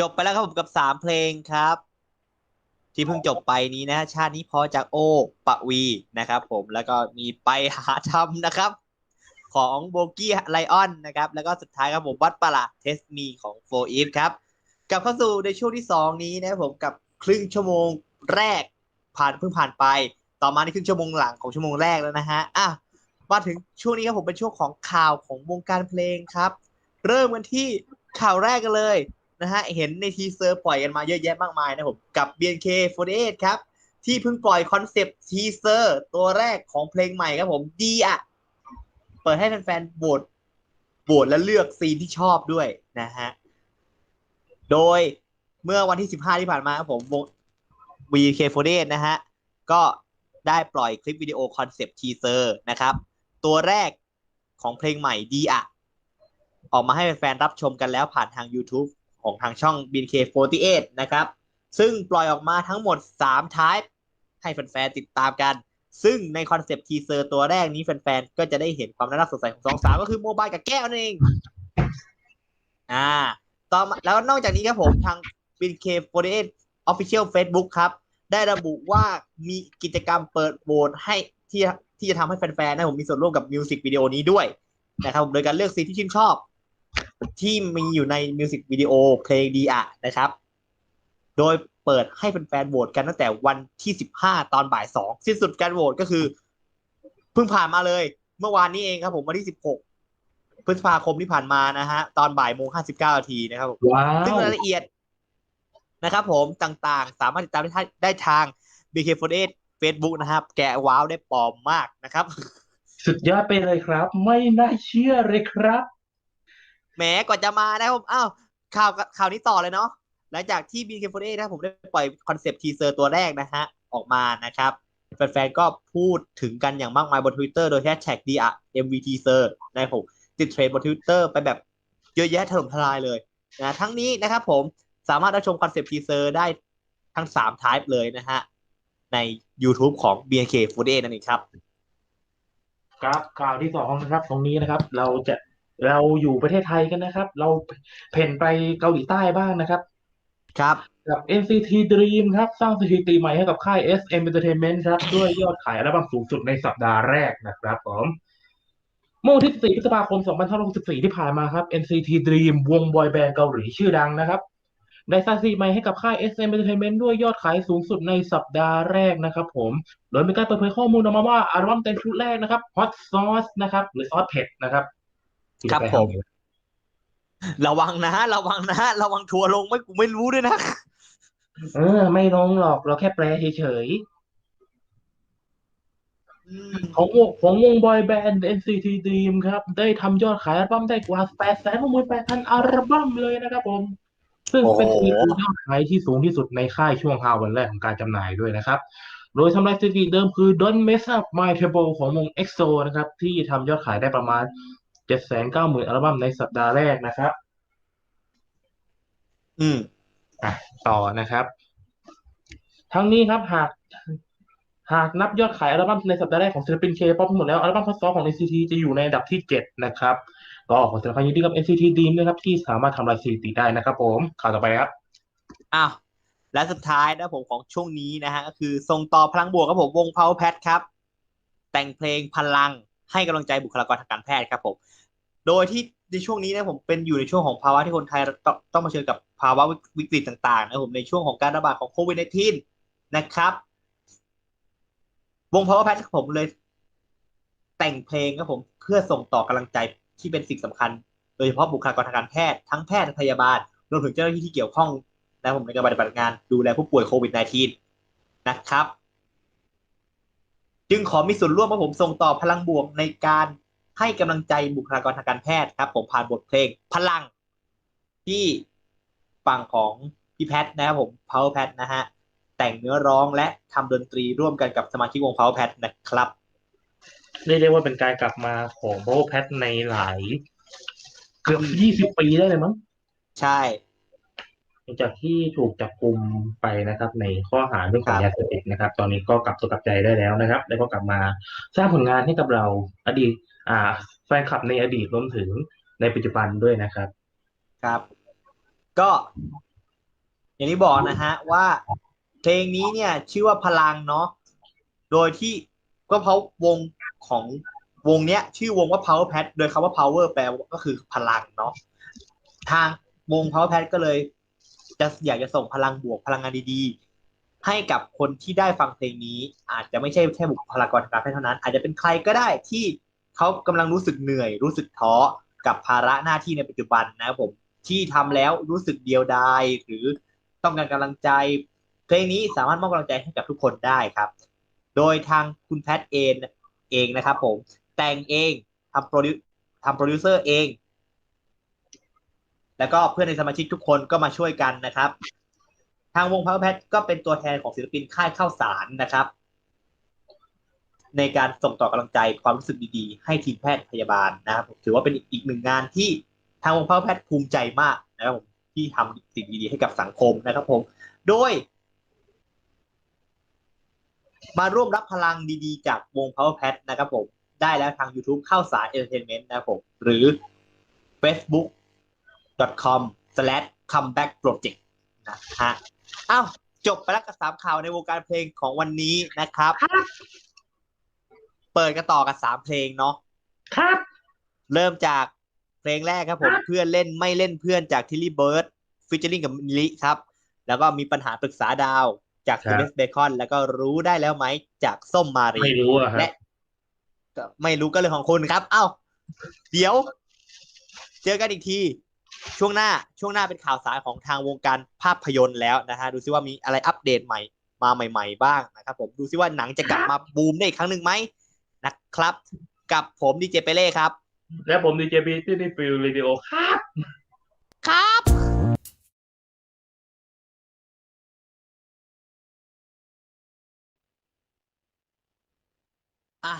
จบไปแล้วครับผมกับสามเพลงครับ ที่เพิ่งจบไปนี้นะฮะชาตินี้พอจากโอปะวีนะครับ ผมแล้วก็มีไปหาทำนะครับ ของโบกี้ไลออนนะครับ แล้วก็สุดท้ายครับผมวัดประหลาดเทสมีของโฟอีฟครับกลับเข้าสู่ในช่วงที่สองนี้นะครับผมกับครึ่งชั่วโมงแรก ผ่านเพิ่งผ่านไป ต่อมาในครึ่งชั่วโมงหลังของชั่วโมงแรกแล้วนะฮะอะมาถึงช่วงนี้ครับผมเป็นช่วงของข่าวของวงการเพลงครับ เริ่มกันที่ข่าวแรกกันเลย นะฮะเห็นในทีเซอร์ปล่อยกันมาเยอะแยะมากมายนะผมกับ BNK48 ครับที่เพิ่งปล่อยคอนเซปต์ทีเซอร์ตัวแรกของเพลงใหม่ครับผมดีอะเปิดให้แฟนๆโหวตโหวตและเลือกซีนที่ชอบด้วยนะฮะ โดยเมื่อวันที่ 15 ที่ผ่านมาครับผมวง BNK48 นะฮะ ก็ได้ปล่อยคลิปวิดีโอคอนเซปต์ทีเซอร์นะครับ ตัวแรกของเพลงใหม่ดีอะออกมาให้แฟนๆรับชมกันแล้วผ่านทาง YouTube ของทางช่อง BNK48 นะครับ ซึ่งปล่อยออกมาทั้งหมด 3 type ให้แฟนๆติดตามกัน ซึ่งในคอนเซปต์ทีเซอร์ตัวแรกนี้แฟนๆก็จะได้เห็นความน่ารักสดใสของสองสาวก็คือโมบายกับแก้วนั่นเอง อ่า ต่อมาแล้วนอกจากนี้ครับผมทาง BNK48 Official Facebook ครับ ได้ระบุว่ามีกิจกรรมเปิดโหวตให้ที่ที่จะทำให้แฟนๆนะผมมีส่วนร่วมกับมิวสิกวิดีโอนี้ด้วยนะครับโดยการเลือกซีที่ชื่นชอบ ที่มีอยู่ในมิวสิกวิดีโอเพลงดีอะนะครับ โดยเปิดให้แฟนๆโหวตกันตั้งแต่วันที่ 15 ตอนบ่าย 2 สิ้นสุดการโหวตก็คือ เพิ่งผ่านมาเลย เมื่อวานนี้เองครับผมวันที่ 16 พฤษภาคมที่ผ่านมานะฮะ ตอนบ่ายโมง 59 นาทีนะครับผมว้าซึ่งวรายละเอียดนะครับผมต่างๆ สามารถติดตามได้ทางได้ทาง BK48 Facebook นะครับ แกะว้าวได้ปลอมมากนะครับ สุดยอดไปเลยครับ ไม่น่าเชื่อเลยครับ แหมก่อนจะมานะครับผมอ้าวข่าวข่าวนี้ต่อเลยเนาะหลังจากที่ BK48 นะครับผมได้ปล่อยคอนเซปต์ทีเซอร์ตัวแรกนะฮะออกมานะครับ แฟนๆก็พูดถึงกันอย่างมากมายบน Twitter โดยแฮชแท็ก DMV Teaser นะครับผมติดเทรนด์บน Twitter ไปแบบเยอะแยะถล่มทลายเลยนะทั้งนี้นะครับผมสามารถรับชมคอนเซปต์ทีเซอร์ได้ทั้ง3 type เลยนะฮะ ใน YouTube ของ BNK48 นั่นเองครับ ครับข่าวที่สองนะครับ ตรงนี้นะครับ เราจะ เราอยู่ประเทศไทยกันนะครับ เราเพ่นไปเกาหลีใต้บ้างนะครับ ครับกับ NCT Dream ครับ สร้างสถิติใหม่ให้กับค่าย SM Entertainment ครับ ด้วยยอดขายอัลบั้มสูงสุดในสัปดาห์แรกนะครับผมเมื่อวันที่ 4 พฤษภาคม 2564 ที่ผ่านมาครับ NCT Dream วงบอยแบนด์เกาหลีชื่อดังนะครับ ได้สร้างสถิติใหม่ให้กับค่าย SM Entertainment ด้วยยอดขายสูงสุดในสัปดาห์แรกนะครับผม โดยมีการเปิดเผยข้อมูลออกมาว่าอัลบั้มเต็มชุดแรกนะครับ Hot Sauce นะครับ หรือซอสเผ็ดนะครับ ครับผม ระวังนะฮะระวังนะฮะระวังทัวร์ลงไม่กูไม่รู้ด้วยนะ เออ ไม่ลงหรอกเราแค่แปลเฉยๆอืมของวงของวงบอยแบนด์ NCT Dream ครับ ได้ทำยอดขายอัลบั้มได้กว่า8 6 8 0 0 0อัลบั้มเลยนะครับผม ซึ่งเป็นอีกยอดขายที่สูงที่สุดในค่ายช่วง5วันแรกของการจำหน่ายด้วยนะครับโดยทำลายสถิติเดิมคือ Don't Mess Up My Table ของวง EXO นะครับ ที่ทำยอดขายได้ประมาณ 790,000 อัลบั้มในสัปดาห์แรกนะครับ อืมอะต่อนะครับ ทั้งนี้ครับหากหากนับยอดขายอัลบั้มในสัปดาห์แรกของศิลปินเคป๊อปทั้งหมดแล้วอัลบั้มทดสอบของ NCT จะอยู่ในอันดับที่เจ็ดนะครับก็ขอแสดงความยินดีกับ NCT Dream ด้วยครับที่สามารถทำลายสถิติได้นะครับ ผมข่าวต่อไปครับอ้าวและสุดท้ายนะผมของช่วงนี้นะฮะก็คือส่งต่อพลังบวกครับผมวง Power Pad ครับ แต่งเพลงพลัง ให้กำลังใจบุคลากรทางการแพทย์ครับผม โดยที่ในช่วงนี้นะผมเป็นอยู่ในช่วงของภาวะที่คนไทยต้องต้องมาเชิญกับภาวะวิกฤตต่างๆนะผมในช่วงของการระบาดของโควิด -19 นะครับ วง Power Pad ผมเลย แต่งเพลงครับผมเพื่อส่งต่อกำลังใจที่เป็นสิ่งสำคัญ โดยเฉพาะบุคลากรทางการแพทย์ทั้งแพทย์และพยาบาลรวมถึงเจ้าหน้าที่ที่เกี่ยวข้องนะผมในการปฏิบัติงานดูแลผู้ป่วยโควิด -19 นะครับ จึงขอมีส่วนร่วมว่าผมส่งต่อพลังบวกในการให้กำลังใจบุคลากรทางการแพทย์ครับ ผมผ่านบทเพลงพลังที่ฝั่งของพี่แพทนะครับผม Power Pat นะฮะแต่งเนื้อร้องและทำดนตรีร่วมกันกับสมาชิกวง Power Pat นะครับเรียกได้ว่าเป็นการกลับมาของโบแพทในหลาย เกือบยี่สิบปีได้เลยมั้งใช่หลัง จากที่ถูกจับกลุ่มไปนะครับ ในข้อหาเรื่องของครับยาเสพติดนะครับ ตอนนี้ก็กลับตัวกลับใจได้แล้วนะครับ แล้วก็กลับมาสร้างผลงานให้กับเราอดีต อ่าแฟนคลับในอดีตรวมถึงในปัจจุบันด้วยนะครับ ครับ ก็ อย่างที่บอกนะฮะว่าเพลงนี้เนี่ย ชื่อว่าพลังเนาะโดยที่ก็เพราะวงของวงเนี้ย ชื่อวงว่า power pad โดยคำว่า power แปลก็คือพลังเนาะทางวง power pad ก็เลย จะอยากจะส่งพลังบวกพลังงานดีๆ ให้กับคนที่ได้ฟังเพลงนี้ อาจจะไม่ใช่แค่บุคลากรทางการแพทย์เท่านั้น อาจจะเป็นใครก็ได้ที่เขากำลังรู้สึกเหนื่อย รู้สึกท้อกับภาระหน้าที่ในปัจจุบันนะครับผมที่ทำแล้วรู้สึกเดียวดายหรือต้องการกำลังใจ เพลงนี้สามารถมอบกำลังใจให้กับทุกคนได้ครับ โดยทางคุณแพทเองเองนะครับผมแต่งเองทำโปรดิวทำโปรดิวเซอร์เอง แล้วก็เพื่อนในสมาชิกทุกคนก็มาช่วยกันนะครับ ทางวงพาวแพทก็เป็นตัวแทนของศิลปินค่ายข้าวสารนะครับ ในการส่งต่อกำลังใจความรู้สึกดีๆ ให้ทีมแพทย์พยาบาลนะครับถือว่าเป็นอีกหนึ่งงานที่ทางวงพาวแพทภูมิใจมากนะครับผมที่ทำสิ่งดีๆให้กับสังคมนะครับผม โดย มาร่วมรับพลังดีๆ จากวง Power Pad นะครับผม ได้แล้วทาง YouTube เข้าสาร Entertainment นะครับผม หรือ Facebook slash comeback project นะฮะอ้าวจบไปแล้วกับสามข่าวในวงการเพลงของวันนี้นะครับ เปิดกันต่อกับสามเพลงเนาะครับ เริ่มจากเพลงแรกครับผมเพื่อนเล่นไม่เล่นเพื่อนจากทิลลี่เบิร์ดฟิชเชอริงกับมิลลิครับ แล้วก็มีปัญหาปรึกษาดาวจากครัเบบสเบคอนแล้วก็รู้ได้แล้วไหมจากส้มมารีไม่รู้อะฮะและก็ไม่รู้ก็เรื่องของคุณครับ เอ้า เดี๋ยว เจอกันอีกที ช่วงหน้าช่วงหน้าเป็นข่าวสารของทางวงการภาพยนตร์แล้วนะฮะดูซิว่ามีอะไรอัปเดตใหม่มาใหม่ ๆ บ้างนะครับผมดูซิว่าหนังจะกลับมาบูมได้อีกครั้งหนึ่งไหมนะครับ กับผมดีเจเปเล่ครับ และผมดีเจบีที่นี่ฟิลรีดิโอครับ ครับอะ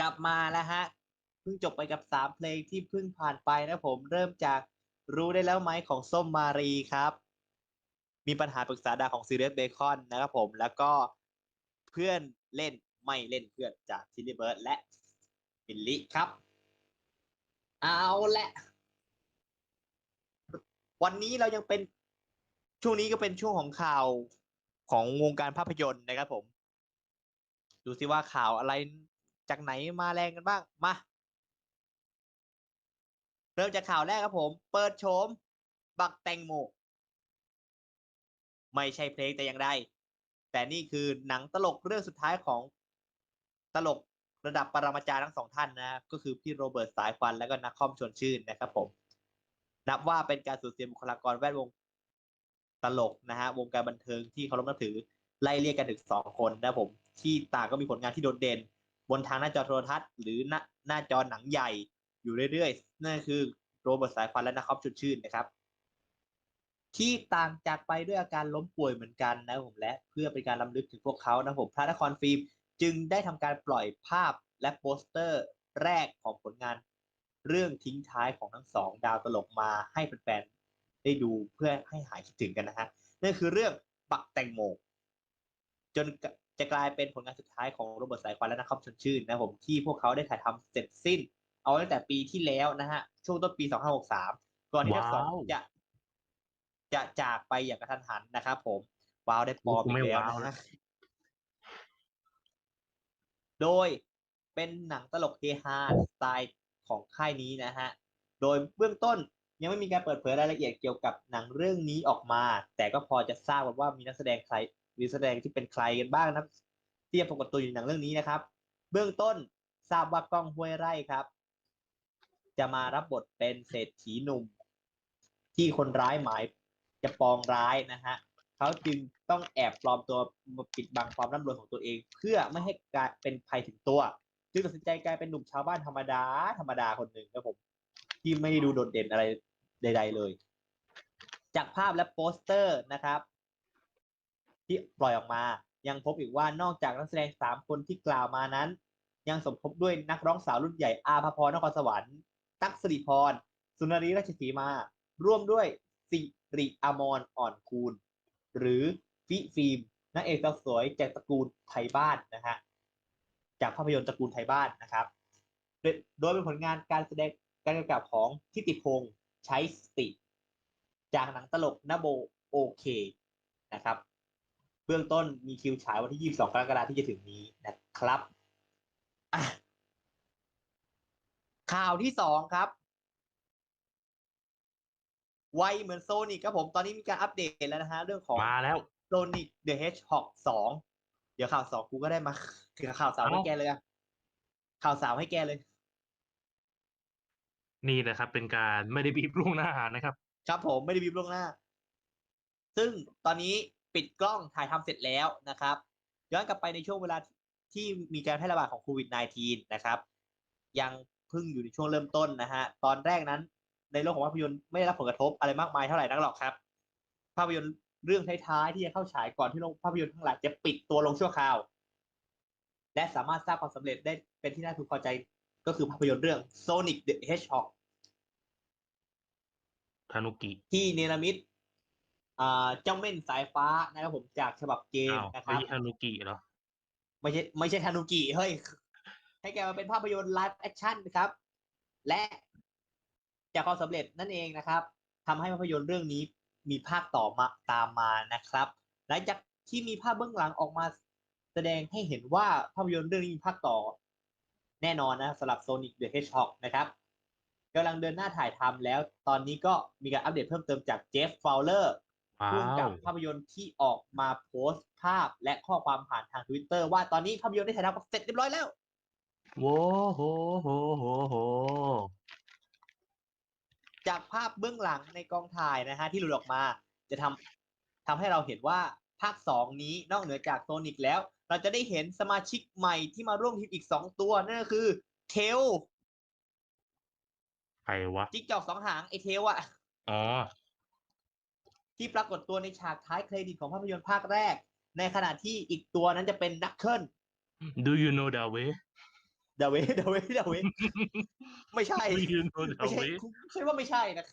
กลับมาแล้วฮะเพิ่งจบไปกับสามเพลงที่เพิ่งผ่านไปนะผมเริ่มจากรู้ได้แล้วไหมของส้มมารีครับ มีปัญหาปรึกษาดาของซีเรียสเบคอนนะครับผมแล้วก็เพื่อนเล่นไม่เล่นเพื่อนจากทิลลี่เบิร์ดและบิลลี่ครับ เอาละวันนี้เรายังเป็นช่วงนี้ก็เป็นช่วงของข่าวของวงการภาพยนตร์นะครับผม ดูสิว่าข่าวอะไรจากไหนมาแรงกันบ้าง มา เริ่มจากข่าวแรกครับผม เปิดโฉม บักแตงโม ไม่ใช่เพลงแต่อย่างใดแต่นี่คือหนังตลกเรื่องสุดท้ายของตลกระดับปรมาจารย์ทั้งสองท่านนะ ก็คือพี่โรเบิร์ตสายควันและก็นักคอมชวนชื่นนะครับผม นับว่าเป็นการสูญเสียบุคลากรแวดวงตลกนะฮะวงการบันเทิงที่เคารพนับถือไล่เรียกกันถึงสองคนนะผม ที่ต่างก็มีผลงานที่โดดเด่น บนทางหน้าจอโทรทัศน์ หรือหน้าหน้าจอหนังใหญ่ อยู่เรื่อยๆ นั่นคือโรเบิร์ตสายควันและนักคอมชวนชื่นนะครับ ที่ต่างจากไปด้วยอาการล้มป่วยเหมือนกันนะผมและเพื่อเป็นการล้ำลึกถึงพวกเขานะผมพระนครฟิล์มจึงได้ทำการปล่อยภาพและโปสเตอร์แรกของผลงาน เรื่องทิ้งท้ายของทั้งสองดาวตลกมาให้แฟนๆได้ดูเพื่อให้หายคิดถึงกันนะฮะนั่นคือเรื่องบักแตงโมจนจะกลายเป็นผลงานสุดท้ายของโรเบิร์ตสายควันและนักคอมชวนชื่นนะผมที่พวกเขาได้ถ่ายทำเสร็จสิ้น เอาตั้งแต่ปีที่แล้วนะฮะ ช่วงต้นปี 2563 ก่อนที่ทั้งสองว้าวจะ จะจากไปอย่างกระทันหันนะครับผม ว้าวได้ปลอมกูอีไม่กแล้วว้าวนะนะฮะโดยเป็นหนังตลกเฮฮาสไตล์ของค่ายนี้นะฮะ โดยเบื้องต้นยังไม่มีการเปิดเผยรายละเอียดเกี่ยวกับหนังเรื่องนี้ออกมา แต่ก็พอจะทราบว่ามีนักแสดงใครมีนักแสดงที่เป็นใครกันบ้างนะที่จะปรากฏตัวอยู่ในหนังเรื่องนี้นะครับ เบื้องต้นทราบว่ากล้องห้วยไร่ครับ จะมารับบทเป็นเศรษฐีหนุ่ม ที่คนร้ายหมายจะปองร้ายนะฮะเขาจึงต้องแอบปลอมตัวมาปิดบังความร่ำรวยของตัวเอง เพื่อไม่ให้กลายเป็นภัยถึงตัว จึงตัดสินใจกลายเป็นหนุ่มชาวบ้านธรรมดา ธรรมดาคนหนึ่งครับผม ที่ไม่ได้ดูโดดเด่นอะไรใด ๆ เลย จากภาพและโปสเตอร์นะครับ ที่ปล่อยออกมา ยังพบอีกว่านอกจากนักแสดงสามคนที่กล่าวมานั้น ยังสมทบด้วยนักร้องสาวรุ่นใหญ่อาภพรนครสวรรค์ ตั๊กสิริพร สุนารีราชสีมา ร่วมด้วยสิริอมรอ่อนคูณ หรือฟิฟิล์มนางเอกสาวสวยจากตระกูลไทยบ้านนะฮะจากภาพยนตร์ตระกูลไทยบ้านนะครับ โดยเป็นผลงานการแสดงการกำกับของทิติพงษ์ใช้สติ จากหนังตลกนาโบโอเคนะครับเบื้องต้นมีคิวฉายวันที่ 22 กรกฎาคมที่จะถึงนี้นะครับอะ ข่าวที่สองครับ ไวเหมือนโซนิกครับผมตอนนี้มีการอัปเดตแล้วนะฮะเรื่องของมาแล้วโซนิกเดอะเฮดช็อกสองเดี๋ยวข่าวสองกูก็ได้มาคือข่าวสาวให้เอ้าแกเลยอะข่าวสาวให้แกเลย นี่นะครับ เป็นการไม่ได้บีบล่วงหน้านะครับ ครับผมไม่ได้บีบล่วงหน้า ซึ่งตอนนี้ปิดกล้องถ่ายทำเสร็จแล้วนะครับย้อนกลับไปในช่วงเวลาที่มีการแพร่ระบาดของโควิด -19 นะครับ ยัง เพิ่งอยู่ในช่วงเริ่มต้นนะฮะตอนแรกนั้น ในโลกของภาพยนตร์ไม่ได้รับผลกระทบอะไรมากมายเท่าไหร่นักหรอกครับ ภาพยนตร์เรื่องท้ายๆที่จะเข้าฉายก่อนที่โรงภาพยนตร์ทั้งหลายจะปิดตัวลงชั่วคราว และสามารถสร้างความสำเร็จได้เป็นที่น่าพึงพอใจก็คือภาพยนตร์เรื่อง Sonic the Hedgehog ทานุกิที่เนรมิตอ่าเจ้าเม่นสายฟ้านะครับผมจากฉบับเกมอ้าวนะคไม่รับใช่ทานุกิเหรอไม่ใช่ไม่ใช่ทานุกิเฮ้ย ให้แกมาเป็นภาพยนตร์ไลฟ์แอคชั่นนะครับ และจากความสำเร็จนั่นเองนะครับทำให้ภาพยนตร์เรื่องนี้มีภาคต่อมาตามมานะครับหลังจากที่มีภาพเบื้องหลังออกมาแสดงให้เห็นว่าภาพยนตร์เรื่องนี้มีภาคต่อ แน่นอนนะสำหรับ Sonic the Hedgehog นะครับกำลังเดินหน้าถ่ายทำแล้ว ตอนนี้ก็มีการอัปเดตเพิ่มเติมจากเจฟฟาวเลอร์ว้าร่วมกับวภาพยนตร์ที่ออกมาโพสต์ภาพและข้อความผ่านทาง Twitter ว่าตอนนี้ภาพยนตร์ได้ถ่ายทำเสร็จเรียบร้อยแล้ว โว้โหโหโหโห จากภาพเบื้องหลังในกองถ่ายนะฮะที่หลุดออกมา จะทำทำให้เราเห็นว่าภาคสองนี้นอกเหนือจากโซนิกแล้ว เราจะได้เห็นสมาชิกใหม่ที่มาร่วมทีมอีกสองตัว นั่นก็คือเทลใครวะ จิ๊กจอกสองหางไอเทลอะอ๋อ ที่ปรากฏตัวในฉากท้ายเครดิตของภาพยนตร์ภาคแรก ในขณะที่อีกตัวนั้นจะเป็นนักเคิล Do you know that way เดเวเดเวเดเวไม่ใช่ Do you know ไม่ that ใช่ way ใช่ว่าไม่ใช่นะ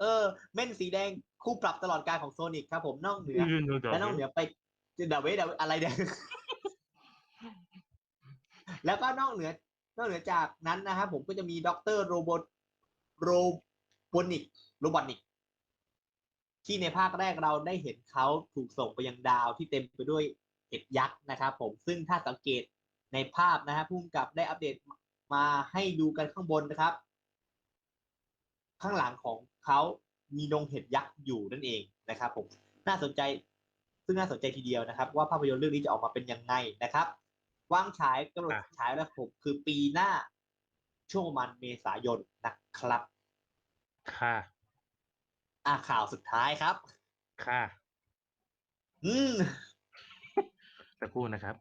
เออ เม่นสีแดงคู่ปรับตลอดการของโซนิกครับผมนอกเหนือ Do you know that และนอกเหนื way อไปเดเวเดอะไรเนี่ยแล้วก็นอกเหนือนอกเหนือจากนั้นนะครับผมก็จะมีด็อกเตอร์โรบอทโรบอนิกโรบอนิกที่ในภาคแรกเราได้เห็นเขาถูกส่งไปยังดาวที่เต็มไปด้วยเห็ดยักษ์นะครับผมซึ่งถ้าสังเกต ในภาพนะฮะพุ่มกับได้อัปเดตมาให้ดูกันข้างบนนะครับ ข้างหลังของเขามีดงเห็ดยักษ์อยู่นั่นเองนะครับผมน่าสนใจซึ่งน่าสนใจทีเดียวนะครับ ว่าภาพยนตร์เรื่องนี้จะออกมาเป็นยังไงนะครับวางฉายกำหนดอะฉายแล้วผมคือปีหน้าช่วงประมาณเมษายนนะครับ ค่ะ อะข่าวสุดท้ายครับ ค่ะ อืมสักครู่นะครับ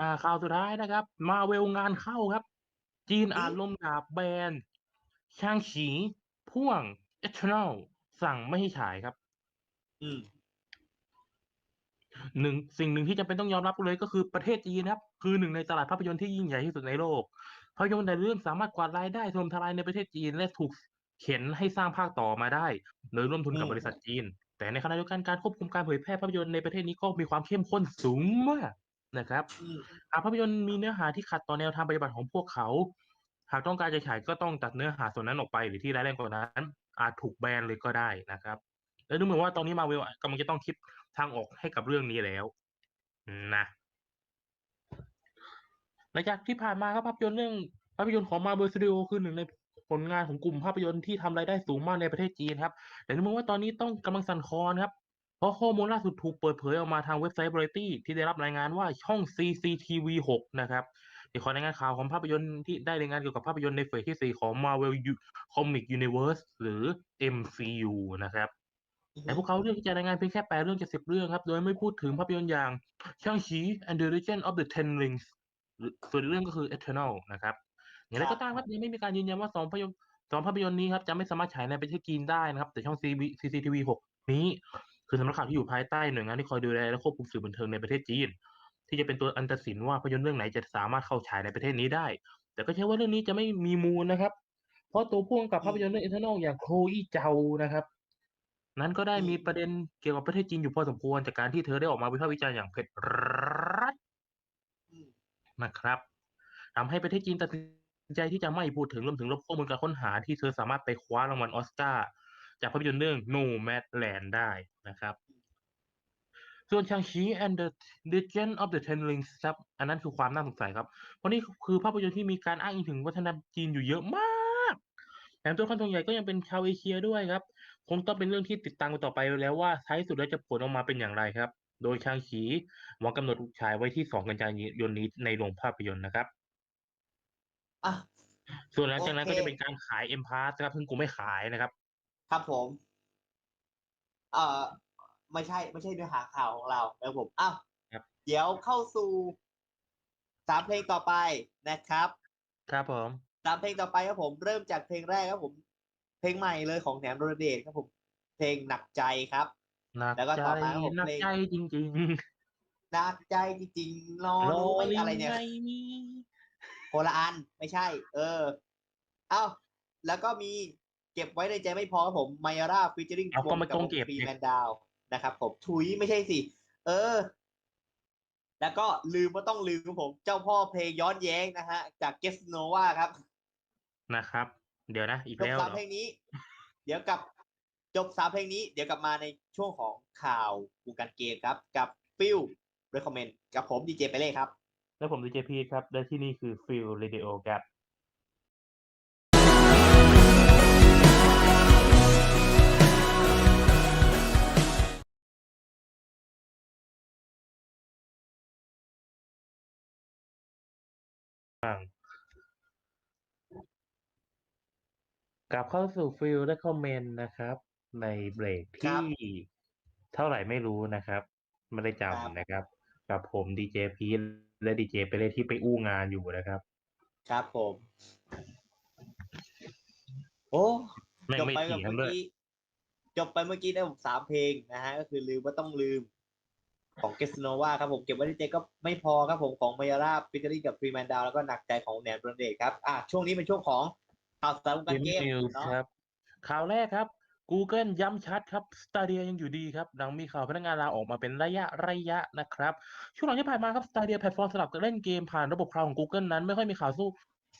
อ่าข่าวสุดท้ายนะครับ มาเวลงานเข้าครับ จีนอ่านลมดาบแบนช่างฉีพ่วงเอชแนลสั่งไม่ให้ฉายครับ อืมหนึ่งสิ่งหนึ่งที่จำเป็นต้องยอมรับเลยก็คือประเทศจีนครับ คือหนึ่งในตลาดภาพยนตร์ที่ยิ่งใหญ่ที่สุดในโลกภาพยนตร์แต่ละเรื่องสามารถกวาดรายได้ถล่มทลายในประเทศจีนและถูกเข็นให้สร้างภาคต่อมาได้โดยร่วมทุนกับอืมบริษัทจีน แต่ในขณะเดียวกันการควบคุมการเผยแพร่ภาพยนตร์ในประเทศนี้ก็มีความเข้มข้นสูงมาก นะครับอืมหากภาพยนตร์มีเนื้อหาที่ขัดต่อแนวทางปฏิบัติของพวกเขา หากต้องการจะฉายก็ต้องตัดเนื้อหาส่วนนั้นออกไป หรือที่ร้ายแรงกว่านั้น อาจถูกแบนเลยก็ได้นะครับ และดูเหมือนว่าตอนนี้มาเวลกำลังจะต้องคิดทางออกให้กับเรื่องนี้แล้วนะหลังจากที่ผ่านมาครับภาพยนตร์เรื่องภาพยนตร์ของมาเ e ลสตูดิโอคือหนึ่งในผลงานของกลุ่มภาพยนตร์ที่ทำรายได้สูงมากในประเทศจีนครับ แต่ดูเหมือนว่าตอนนี้ต้องกำลังสั่นคลอนครับเพ ราะข้อมูลล่าสุดถูกเปิดเผยออกมาทางเว็บไซต์ Variety ที่ได้รับรายงานว่าช่อง CCTV 6นะครับที่ขอรายงานข่าวของภาพยนตร์ที่ได้รายงานเกี่ยวกับภาพยนตร์ในเฟสที่ 4 ของ Marvel U- Comic Universe หรือ MCU นะครับแต่พวกเขาเลือกที่จะรายงานเพียงแค่8เรื่องจาก10เรื่องครับ โดยไม่พูดถึงภาพยนตร์อย่าง Shang-Chi and the Legend of the Ten Rings หรือส่วนอีกเรื่องก็คือ Eternal นะครับ อย่างไรก็ตามครับยังไม่มีการยืนยันว่าสองภาพยนตร์สองภาพยนตร์นี้ครับจะไม่สามารถฉายในประเทศจีนได้นะครับ แต่ช่อง CB CCTV 6นี้ คือสำนักข่าวที่อยู่ภายใต้หน่วยงานที่คอยดูแลและควบคุมสื่อบันเทิงในประเทศจีน ที่จะเป็นตัวอันตัดสินว่าภาพยนตร์เรื่องไหนจะสามารถเข้าฉายในประเทศนี้ได้ แต่ก็เชื่อว่าเรื่องนี้จะไม่มีมูลนะครับ เพราะตัวพ่วงกับภาพยนตร์เรื่อง Eternal อย่างโคลอีเจานะครับ นั้นก็ได้มีประเด็นเกี่ยวกับประเทศจีนอยู่พอสมควรจากการที่เธอได้ออกมาวิพากษ์วิจารณ์อย่างเผ็ดร้อนนะครับทำให้ประเทศจีนตัดสินใจที่จะไม่พูดถึงรวมถึงลบข้อมูลการค้นหาที่เธอสามารถไปคว้ารางวัลออสการ์ จากภาพยนตร์เรื่อง Nomadland ได้นะครับ ส่วนชางชี and the Legend of the Ten Rings ครับอันนั้นคือความน่าสงสัยครับ เพราะนี่คือภาพยนตร์ที่มีการอ้างอิงถึงวัฒนธรรมจีนอยู่เยอะมากแถมตัวละครส่วนใหญ่ก็ยังเป็นชาวเอเชียด้วยครับ คงต้องเป็นเรื่องที่ติดตามกันต่อไปแล้วว่าท้ายสุดแล้วจะผลออกมาเป็นอย่างไรครับ โดยชางชีวางกำหนดฉายไว้ที่ 2 กันยายนนี้ในโรงภาพยนตร์นะครับอะส่วนหลังจากนั้นโอเคก็จะเป็นการขายเอ็มพาร์ครับซึ่งกูไม่ขายนะครับ ครับผม เอ่อ ไม่ใช่ ไม่ใช่เนื้อหาข่าวของเราแล้วผมอ้าวครับ เดี๋ยวเข้าสู่สามเพลงต่อไปนะครับครับผม สามเพลงต่อไปครับผม เริ่มจากเพลงแรกครับผม เพลงใหม่เลยของแหนมโรเดชครับผม เพลงหนักใจครับ หนักแล้วก็ใจต่อมาครับผมหนักเพลง ใจจริงหนักใจจริงๆรอๆรู้ไหมลิงอะไรเนี่ยไม่มีโคนละอันไม่ใช่ เออ เอ้า แล้วก็มี เก็บไว้ในใจไม่พอครับผมมายาร่าฟิชเจอริงเอาก็ไม่กัต้ผองมเก็บฟรีดิแมนดาวนะครับผมถุยไม่ใช่สิ เออ แล้วก็ลืมว่าต้องลืมครับผม เจ้าพ่อเพลงย้อนแย้งนะฮะ จากเกสโนวาครับ นะครับ เดี๋ยวนะ อีกจบแล้วสามเหรอเพลงนี้ เดี๋ยวกลับจบสามเพลงนี้ เดี๋ยวกลับมาในช่วงของข่าววงการเกมครับ กับฟิลเรคคอมเมนต์กับผมดีเจไปเลยครับ แล้วผมดีเจพีครับ และที่นี่คือฟิลเรดิโอครับ กลับเข้าสู่ฟิลและคอมเมนต์นะครับ ในเบรกครัที่บ เท่าไหร่ไม่รู้นะครับ ไม่ได้ครับจำนะครับ กับผมดีเจพีและดีเจไปเลยที่ไปอู้งานอยู่นะครับ ครับผม โอ้แม่งจบไม่ไปกับถี่ทั้เมื่งอด้วยกี้จบไปเมื่อกี้ได้ผมสามเพลงนะฮะ ก็คือลืมว่าต้องลืม ของเกสโนวาครับผมเก็บไว้ในใจก็ไม่พอครับผมของมายาร่าฟิชเจอรี่กับฟรีแมนดาวแล้วก็หนักใจของแหนมโรเดชครับอะช่วงนี้เป็นช่วงของ ข่าวสารวงการเกมนิวส์เนาะครับข่าวแรกครับ Google ย้ำชัดครับ Stadia ยังอยู่ดีครับ หลังมีข่าวพนักงานลาออกมาเป็นระยะระยะนะครับ ช่วงหลังที่ผ่านมาครับ Stadia แพลตฟอร์มสำหรับเล่นเกมผ่านระบบคลาวด์ของ Google นั้นไม่ค่อยมีข่าวสู้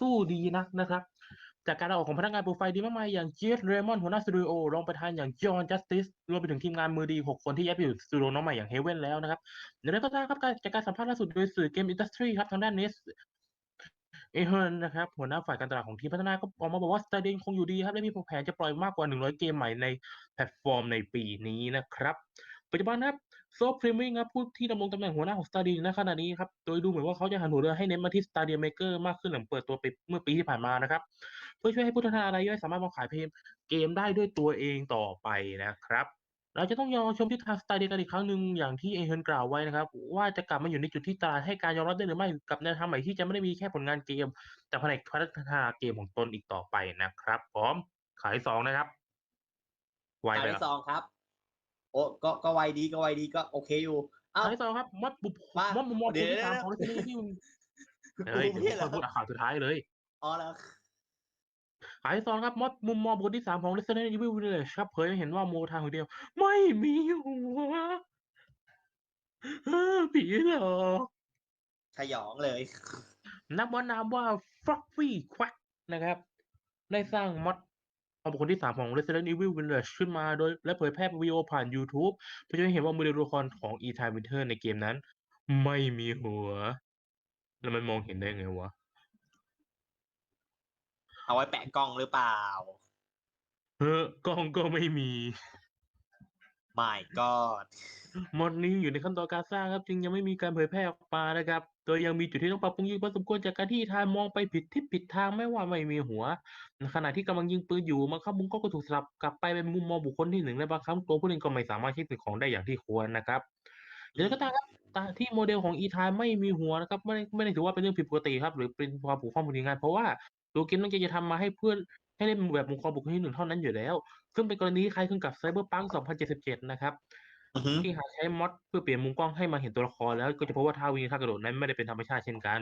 สู้ดีนักนะครับ จากการลาออกของพนักงานโปรไฟล์ดีมากมายอย่างเจฟเรมอนหัวหน้าสตูดิโอรองประธานอย่างจอห์นจัสติสรวมไปถึงทีมงานมือดี 6 คนที่ย้ายไปอยู่สตูดิโอน้องใหม่อย่างเฮเว่นแล้วนะครับอย่างไรก็ตามครับการจากการสัมภาษณ์ล่าสุดโดยสื่อเกมอินดัสทรีครับทางด้านเนส เอเฮนนะครับหัวหน้าฝ่ายการตลาดของทีมพัฒนาก็ออกมาบอกว่า Stadia ยังคงอยู่ดีครับและมีแผนจะปล่อยมากกว่า 100 เกมใหม่ในแพลตฟอร์มในปีนี้นะครับปัจจุบันนะครับโซฟพรีมิงครับผู้ที่ดำรงตำแหน่งหัวหน้าของ Stadia ณขณะนี้ครับ โดยดูเหมือนว่าเขาจะหันหัวเรือให้เน้นมาที่ Stadia Maker มากขึ้นหลังเปิดตัวไปเมื่อปีที่ผ่านมานะครับ เพื่อช่วยให้ผู้พัฒนารายย่อยสามารถวาขายเพลงเกมได้ด้วยตัวเองต่อไปนะครับ เราจะต้องยอมชมที่ทางสไตล์เดียวกันอีกครั้งหนึ่งอย่างที่เอเฮนกล่าวไว้นะครับ ว่าจะกลับมาอยู่ในจุดที่ตลาดให้การยอมรับได้หรือไม่กับแนวทางใหม่ที่จะไม่ได้มีแค่ผลงานเกม แต่แผนกพัฒนาเกมของตนอีกต่อไปนะครับพร้อมขายสองนะครับไวข่าวไปที่ละสองครับ โอ้ก็ก็ไวดีก็ไวดีก็โอเคอยู่เอ้าขายสองครับมดบุบมามดมุมมองเดี๋ยวที่สามเดี๋ยวของที่นี่ที่มึงกูเฮ้ยไม่เดี๋ยวใช่เหรค่ออยพูดอะข่าวสุดท้ายเลยอ๋อแล้ว ขายสองครับมดมุมมองบทที่สามของ Resident Evil Village ครับเผยให้เห็นว่าโมทางคนเดียว ไม่มีหัวผีหลอกขยองเลย นับว่านามว่า Fluffy Quack นะครับ ได้สร้างมอดของบุคคลที่สามของ Resident Evil Village ขึ้นมาโดย และเผยแพร่วิดีโอผ่าน YouTube เพื่อจะให้เห็นว่ามเดลตัวละครของ e t i m e Winter ในเกมนั้น ไม่มีหัว แล้วมันมองเห็นได้ไงวะ เอาไว้แปะกล้องหรือเปล่า เฮ้อกล้องก็ไม่มีไม่ก็มอดนี้อยู่ในขั้นตอนการสร้างครับ จึงยังไม่มีการเผยแพร่ออกมานะครับ โดยยังมีจุดที่ต้องปรับปรุงอยู่พอสมควรจากการที่ทายมองไปผิดทิศผิดทางไม่ว่าไม่มีหัวขณะที่กำลังยิงปืนอยู่บางครั้งมุมกล้องก็ถูกสลับกลับไปเป็นมุมมองบุคคลที่หนึ่งและบางครั้งตัวผู้เล่นก็ไม่สามารถเช็คสิ่งของได้อย่างที่ควรนะครับเดี๋ยวก็ตามครับตามที่โมเดลของ e t i m e ไม่มีหัวนะครับ ไม่ได้ไม่ได้ถือว่าเป็นเรื่องผิดปกติครับ หรือเป็นความผูกข้องผูกงาน เพราะว่า ตัวเกมตั้งใจจะทำมาให้เพื่อนให้เล่นแบบมุมมองบุคคลที่หนึ่งเท่านั้นอยู่แล้ว ซึ่งเป็นกรณีที่คล้ายคลึงกับ Cyberpunk 2077 นะครับอือฮึที่หากใช้มอดเพื่อเปลี่ยนมุมกล้องให้มาเห็นตัวละครแล้วก็จะพบว่าท่าวิ่งท่ากระโดดนั้นไม่ได้เป็นธรรมชาติเช่นกัน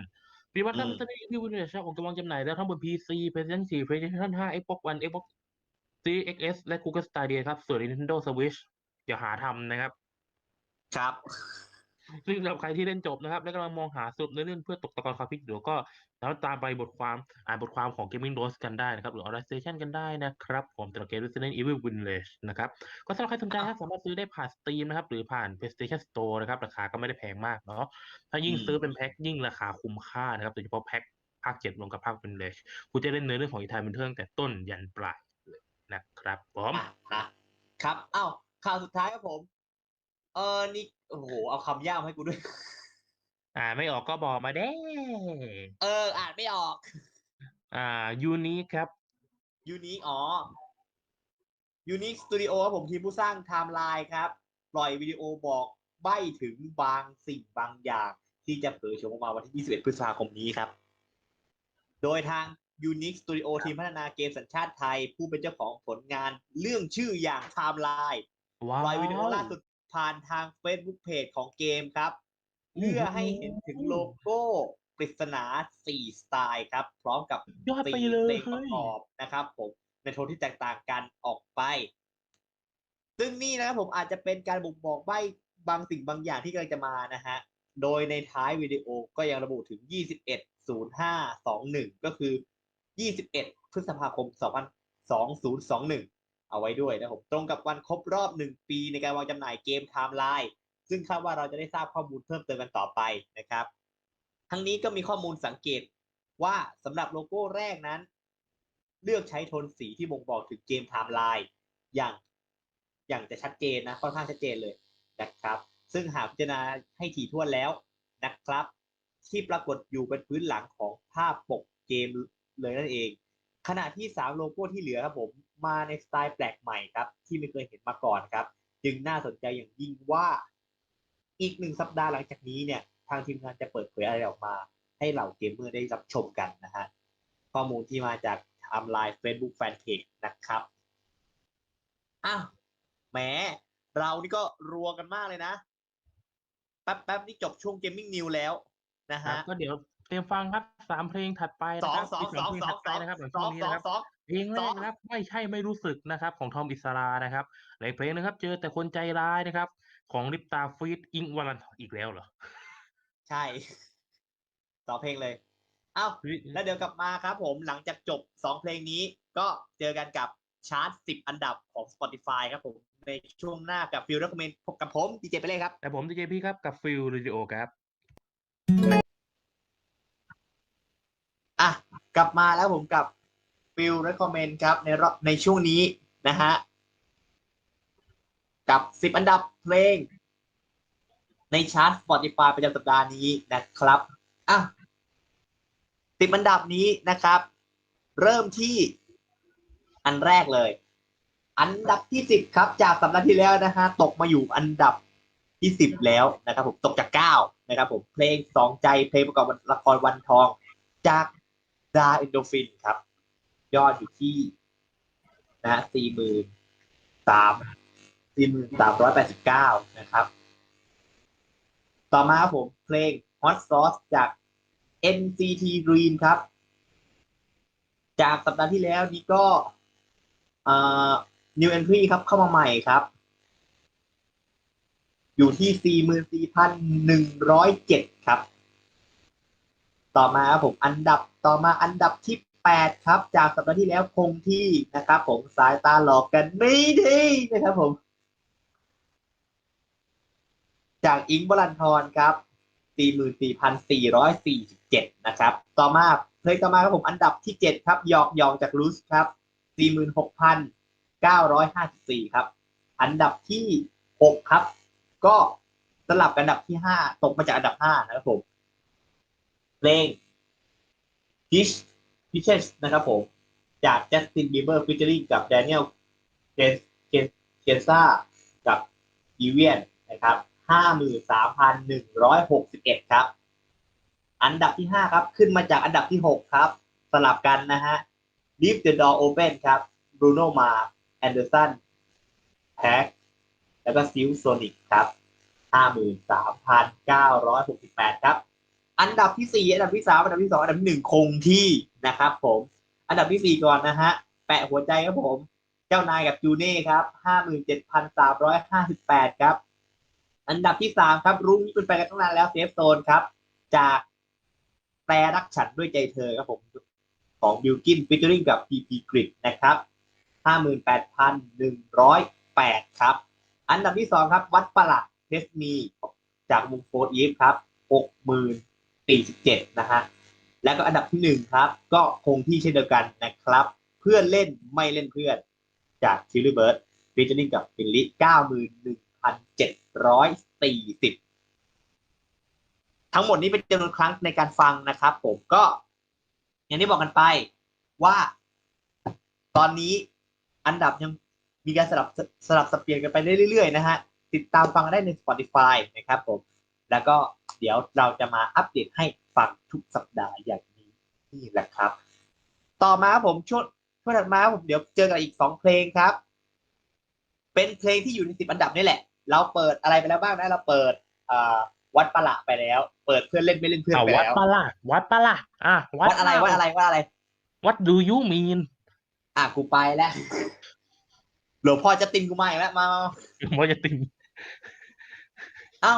ปัจจุบันนั้น Resident Evil Village ออกกำลังจำหน่ายแล้วทั้งบน PC PlayStation 4 PlayStation 5 Xbox One Xbox Series XS และ Google Stadia ครับส่วน Nintendo Switch อย่าหาทำนะครับ ครับ ซึ่งสำหรับใครที่เล่นจบนะครับและกำลังมองหาสรุปเนื้อเรื่องเพื่อตกตะกอนความคิดเดี๋ยวก็สามารถตามไปบทความอ่านบทความของ Gaming Dose กันได้นะครับ หรือ Online Station กันได้นะครับ ผมสำหรับเกม Resident Evil Village นะครับ ก็สำหรับใครสนใจนะครับสามารถซื้อได้ผ่าน Steam นะครับ หรือผ่าน PlayStation Store นะครับ ราคาก็ไม่ได้แพงมากเนาะถ้ายิ่งอืมซื้อเป็นแพ็คยิ่งราคาคุ้มค่านะครับโดยเฉพาะแพ็คภาคเจ็ดรวมกับภาค Village คุณจะเล่นเนื้อเรื่องของอีธานเป็นเทิงแต่ต้นยันปลายเลยนะครับผมอะนะครับเอ้าข่าวสุดท้ายครับผม เออนี่โอ้โหเอาคำยากมาให้กูด้วย อ่าไม่ออกก็บอกมาเด้ เออ อ่านไม่ออกอ่ายูนิครับ ยูนิอ๋อยูนิสตูดิโอครับผมทีมผู้สร้างไทม์ไลน์ครับ ปล่อยวิดีโอบอกใบ้ถึงบางสิ่งบางอย่าง ที่จะเผยโฉมออกมาวันที่ 21 พฤษภาคมนี้ครับ โดยทาง Unix Studio ทีมพัฒนาเกมสัญชาติไทย ผู้เป็นเจ้าของผลงานเรื่องชื่ออย่างไทม์ไลน์ว้าปวล่อยวิดีโอล่าสุด ผ่านทาง Facebook Page ของเกมครับอืมเพื่อให้เห็นถึงโลโก้ปริศนา4สไตล์ครับ พร้อมกับยอดไปสี่เลเพยลงประกอบนะครับผมในโทนที่แตกต่างกันออกไป ซึ่งนี่นะครับผมอาจจะเป็นการบ่งบอกใบ้บางสิ่งบางอย่างที่กำลังจะมานะฮะ โดยในท้ายวิดีโอก็ยังระบุถึง 21.0521 ก็คือ 21 พฤษภาคม 2021 เอาไว้ด้วยนะครับตรงกับวันครบรอบ 1 ปีในการวางจำหน่ายเกมไทม์ไลน์ซึ่งคาดว่าเราจะได้ทราบข้อมูลเพิ่มเติมกันต่อไปนะครับ ทั้งนี้ก็มีข้อมูลสังเกตว่าสำหรับโลโก้แรกนั้น เลือกใช้โทนสีที่บ่งบอกถึงเกมไทม์ไลน์อย่างอย่างจะชัดเจนนะค่อนข้างชัดเจนเลยนะครับ ซึ่งหากพิจารณาให้ถี่ถ้วนแล้วนะครับ ที่ปรากฏอยู่เป็นพื้นหลังของภาพปกเกมเลยนั่นเอง ขณะที่สามโลโก้ที่เหลือครับผมมาในสไตล์แปลกใหม่ครับ ที่ไม่เคยเห็นมาก่อนครับ จึงน่าสนใจอย่างยิ่งว่า อีกหนึ่งสัปดาห์หลังจากนี้เนี่ย ทางทีมงานจะเปิดเผยอะไรออกมา ให้เหล่าเกมเมอร์ได้รับชมกันนะฮะข้อมูลที่มาจากไทม์ไลน์ Facebook Fanpage นะครับอ้าวแหมเรานี่ก็รัวกันมากเลยนะแป๊บแป๊บนี่จบช่วง Gaming New แล้วนะฮะก็เดี๋ยว ตรียมฟังครับสามเพลงถัดไปสนะองครับสองที่สองเพลงสอถังดสไปองนะครับในสช่วองงนี้สองนะครับสองเพลงแรสอกงนะครับ ไม่ใช่ไม่รู้สึกนะครับ ของทอมอิสรานะครับและอีกเพลงนะครับ เจอแต่คนใจร้ายนะครับ ของลิปตาฟีดอิงวาลันอีกแล้วเหรอ ใช่สองเพลงเลย เอ้าแล้วเดี๋ยวกลับมาครับผมหลังจากจบสองเพลงนี้ ก็เจอกันกับชาร์ตสิบอันดับของ Spotify ครับผมในช่วงหน้ากับฟิลและคอมเมนต์พบกับผมดีเจไปเลยครับแต่ผมดีเจพี่ครับกับฟิลเรดิโอครับ อะ กลับมาแล้วผมกับฟิลและคอมเมนต์ครับในรอบในช่วงนี้นะฮะ กับสิบอันดับเพลง ในชาร์ต Spotify ประจำสัปดาห์นี้นะครับอะสิบอันดับนี้นะครับ เริ่มที่อันแรกเลย อันดับที่สิบครับ จากสัปดาห์ที่แล้วนะฮะ ตกมาอยู่อันดับที่สิบแล้วนะครับผมตกจากเก้านะครับผมเพลงสองใจเพลงประกอบละครวันทอง จาก ดาเอนโดฟินครับ ยอดอยู่ที่นะสี่หมื่นสามสี่หมื่นสามร้อยแปดสิบเก้านะครับ ต่อมาผมเพลง Hot Sauce จาก NCT Green ครับ จากสัปดาห์ที่แล้วนี้ก็อ่า New Entry ครับเข้ามาใหม่ครับ อยู่ที่ 44,107 ครับ ต่อมาครับผมอันดับต่อมาอันดับที่ 8 ครับ จากสัปดาห์ที่แล้วคงที่นะครับ ผมสายตาหลอกกันไม่ดีนะครับผม จากอิงบรันทรครับ 44,447 นะครับ ต่อมาเพลงต่อมาครับผมอันดับที่ 7 ครับหยอกหยอกจากลูสครับ 46,954 ครับ อันดับที่ 6 ครับ ก็สลับกันอันดับที่ 5 ตกมาจากอันดับ 5 นะครับผม เพลง Peach Peaches นะครับผม จาก Justin Bieber featuring กับ Daniel k e n s a กับ e v i a n นะครับ53,161 ครับ อันดับที่ 5 ครับ ขึ้นมาจากอันดับที่ 6 ครับ สลับกันนะฮะ Leave the door open ครับ Bruno Mars Anderson Pack แล้วก็ Steel Sonic ครับ 53,968 ครับ อันดับที่4อันดับที่3อันดับที่2อันดับที่1คงที่นะครับผม อันดับที่4ก่อนนะฮะ แปะหัวใจครับผม เจ้านายกับจูเน่ครับ57,358ครับ อันดับที่สามครับ รุ่งนี้เป็นไปกันตั้งนานแล้วเซฟโซนครับ จากแปรรักฉันด้วยใจเธอครับผม ของบิลกินฟิชเจอริงกับพีพีกริดนะครับห้าหมื่นแปดพันหนึ่งร้อยแปดครับ อันดับที่สองครับ วัดประหลัดเทสมีจากวงโฟร์อีฟครับหกหมื่น สี่สิบเจ็ดนะฮะ แล้วก็อันดับที่หนึ่งครับ ก็คงที่เช่นเดียวกันนะครับ เพื่อนเล่นไม่เล่นเพื่อน จากคิลลี่เบิร์ดฟิชเชอริงกับฟิลลี่เก้าหมื่นหนึ่งพันเจ็ดร้อยสี่สิบทั้งหมดนี้เป็นจำนวนครั้งในการฟังนะครับผมก็ อย่างที่บอกกันไปว่า ตอนนี้อันดับยังมีการสลับสลับสับเปลี่ยนกันไปเรื่อยๆนะฮะ ติดตามฟังได้ใน Spotify นะครับผม แล้วก็ เดี๋ยวเราจะมาอัปเดตให้ฟังทุกสัปดาห์อย่างนี้นี่แหละครับ ต่อมาครับผมช่วงช่วงถัดมาครับผมเดี๋ยวเจอกันอีกสองเพลงครับ เป็นเพลงที่อยู่ในสิบอันดับนี่แหละ เราเปิดอะไรไปแล้วบ้างนะเราเปิดอ่าวัดประหลาไปแล้ว เปิดเพื่อนเล่นไม่เล่นเพื่อนอ่าไปวัดแล้วปะล่ะวัดปะล่ะอะวัดอะไรวัดอะไรวัดอะไรวัดดูยูมีนอะกูไปแล้วหลวงพ่อจะตินกูมาอีกแล้วมามามาว่าจะติงเอ้า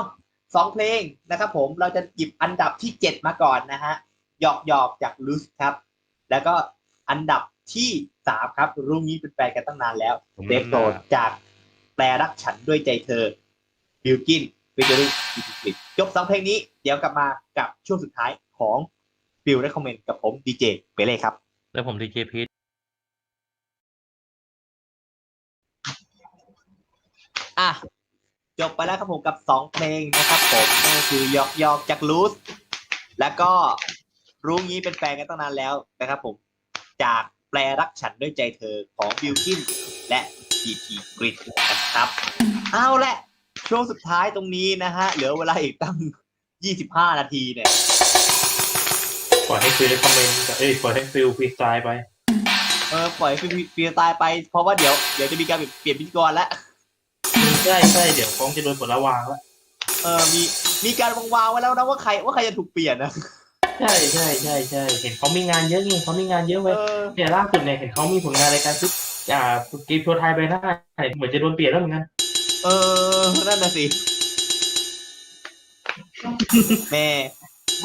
สองเพลงนะครับผมเราจะหยิบอันดับที่เจ็ดมาก่อนนะฮะหยอกหยอกจากลูสครับ แล้วก็อันดับที่สามครับรุ่งนี้เป็นแฟนกันตั้งนานแล้วเซฟโซนจากแปลรักฉันด้วยใจเธอบิลกินฟิชเจอริงอีพิกจบสองเพลงนี้ เดี๋ยวกลับมากับช่วงสุดท้ายของฟิลและคอมเมนต์กับผมดีเจเปเล่ครับ แล้วผมดีเจพีทอะ จบไปแล้วครับผมกับสองเพลงนะครับผมนั่นก็คือยอกยอกจากลูสแล้วก็รู้งี้เป็นแฟนกันตั้งนานแล้วนะครับผมจากแปลรักฉันด้วยใจเธอของบิลกินและพีพีกริดนะครับ เอาแหละช่วงสุดท้ายตรงนี้นะฮะเหลือเวลาอีกตั้ง 25 นาทีเนี่ยปล่อยให้ฟิลได้คอมเมนต์กับเอ้ยปล่อยให้ฟิลฟรีสไตล์ไป เออปล่อยฟรีฟรีสไตล์ไปเพราะว่าเดี๋ยวเดี๋ยวจะมีการเปลี่ยนพิธีกรแล้ว ใช่ใช่เดี๋ยวฟ้องจะโดนปลดระวางแล้วเออมีมีการวางวางๆไว้แล้วนะว่าใครว่าใครจะถูกเปลี่ยนนะใช่ใช่ใช่ใช่เห็นเขามีงานเยอะไงเขามีงานเยอะเอเว้ยอเนี่ยล่าสุดเนี่ยเห็นเขามีผลงานรายการชุดอ่าเกมทัวร์ไทยไปได้เหมือนจะโดนเปลี่ยนแล้วเหมือนกันเออนั่นน่ะสิแม่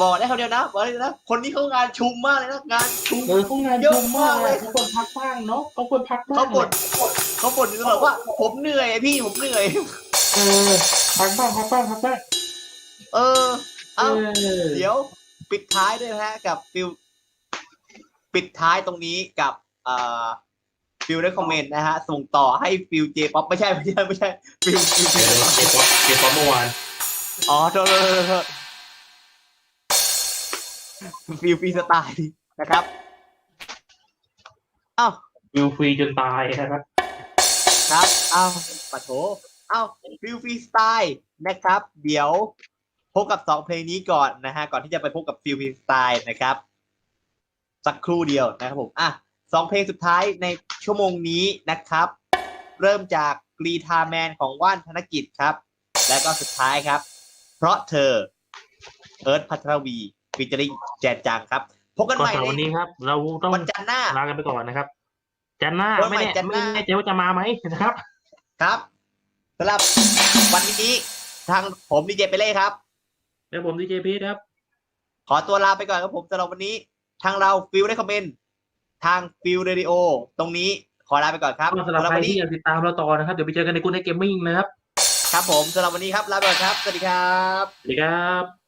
บอกได้คำเดียวนะบอกได้เลยนะคนนี้เขางานชุมมากเลยนะงานชุมเออเขางานเยอะมากเลยเขาควรพักบ้างเนาะเขาควรพักบ้างเขาบ่น เขาบ่นอยู่ตลอดว่า ผมเหนื่อยอะพี่ผมเหนื่อย เออพักบ้างพักบ้างพักบ้างเออ เอเอาอเดี๋ยว ปิดท้ายด้วยนะฮะกับฟิลปิดท้ายตรงนี้กับเอ่อฟิลได้คอมเมนต์นะฮะ ส่งต่อให้ฟิลเจป๊อปไม่ใช่ไม่ใช่ไม่ใช่ฟิลฟิลเออเกมป๊อปเกมป๊อปเมื่อวานอ๋อโทษโทษโทษโทษฟิลฟรีสไตล์นะครับอ้าว วิวฟรีจนตายนะครับ ครับอ้าวปะโถอ้าวฟิลฟรีสไตล์นะครับ เดี๋ยวพบกับสองเพลงนี้ก่อนนะฮะ ก่อนที่จะไปพบกับฟิลฟรีสไตล์นะครับ สักครู่เดียวนะครับผม อะสองเพลงสุดท้ายในชั่วโมงนี้นะครับ เริ่มจากกรีธาแมนของว่านธนกิจครับ และก็สุดท้ายครับ เพราะเธอเอิร์ธพัทรวีฟิชเจอริงแจนจังครับพบกันก่อใหนม่สำหรับวันนี้ครับ เราต้องวันจันทร์หน้าลากันไปก่อนนะครับ จันทร์หน้าวันใหม่ไม่แน่จันทร์หไม่น้าแน่ใจว่าจะมาไหมนะครับ ครับสำหรับวันนี้ทางผมดีเจไปเล่ครับแล้วผมดีเจพีทครับ ขอตัวลาไปก่อนครับผมสำหรับวันนี้ ทางเราฟิลได้คอมเมนต์ทางฟิลเรดิโอตรงนี้ขอลาไปก่อนครับก็สำหรับสำหรับใครวันนี้ที่อยากติดตามเราต่อนะครับ เดี๋ยวไปเจอกันในกูในเกมมิ่งนะครับ ครับผมสำหรับวันนี้ครับลาไปก่อนครับ สวัสดีครับ สวัสดีครับ